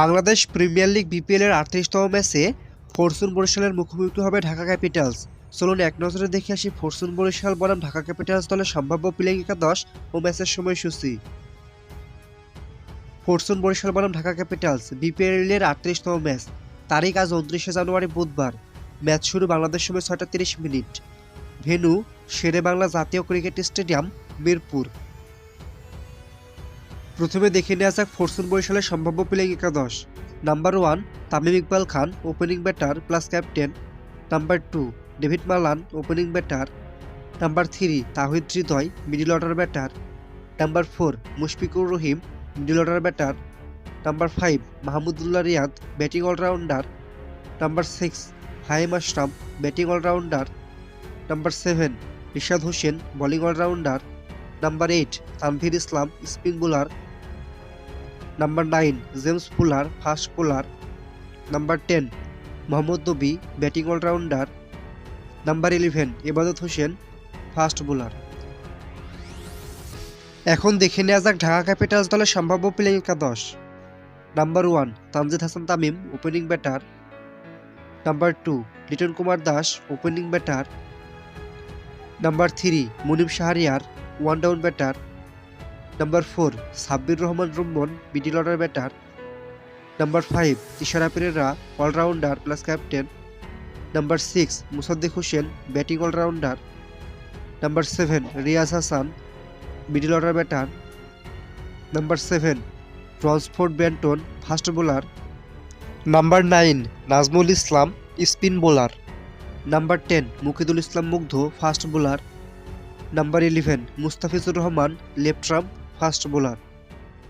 Bangladesh premier league BPL এর আটত্রিশতম ম্যাচে Fortune বরিশালের মুখোমুখি হবে ঢাকা ক্যাপিটালস। চলুন এক নজরে দেখে আসি ফরচুন বরিশাল বনাম ঢাকা ক্যাপিটালস দলের সম্ভাব্য প্লেইং একাদশ ও ম্যাচের সময়সূচি। ফরচুন বরিশাল বনাম ঢাকা ক্যাপিটালস বিপিএল এর আটত্রিশতম ম্যাচ। তারিখ আজ উনত্রিশে জানুয়ারি বুধবার। ম্যাচ শুরু বাংলাদেশ সময় ছয়টা তিরিশ মিনিট। ভেন্যু শেরে বাংলা জাতীয় ক্রিকেট স্টেডিয়াম, মিরপুর। প্রথমে দেখে নেওয়া যাক ফরচুন বরিশালের সম্ভাব্য প্লেইং একাদশ। Number one, Tamim Iqbal Khan, opening batter plus captain. Number two, David Malan, opening batter. Number three, Towhid Hridoy, middle order batter. Number four, Mushfiqur Rahim, middle order batter. Number five, Mahmudullah Riyad, batting allrounder. Number six Haim Ashram, batting allrounder. Number seven, Rishad Hossain, bowling allrounder. Number eight, Tanvir Islam, spin bowler. Number nine James Fuller fast bowler number ten Mohammad Nabi batting allrounder number eleven ইবাদত Hossain fast bowler এখন দেখে নেওয়া যাক Dhaka Capitals দলের সম্ভাব্য playing একাদশ। Number one Tanzid Hasan Tamim opening batter number two Liton Kumar Das opening batter number three Munim Shahriar one down batter number four, Sabbir Rahman Rumman middle order batter. Number five, Ishara Perera, allrounder plus captain. Number six, Mosaddek Hossain, batting allrounder. Number seven, Riaz Hasan middle order batter. Number seven Transfort Banton fast bowler. Number nine, Nazmul Islam, spin bowler. Number ten, Mukidul Islam Mugdho, fast bowler. Number eleven, Mustafizur Rahman, left arm fast bowler.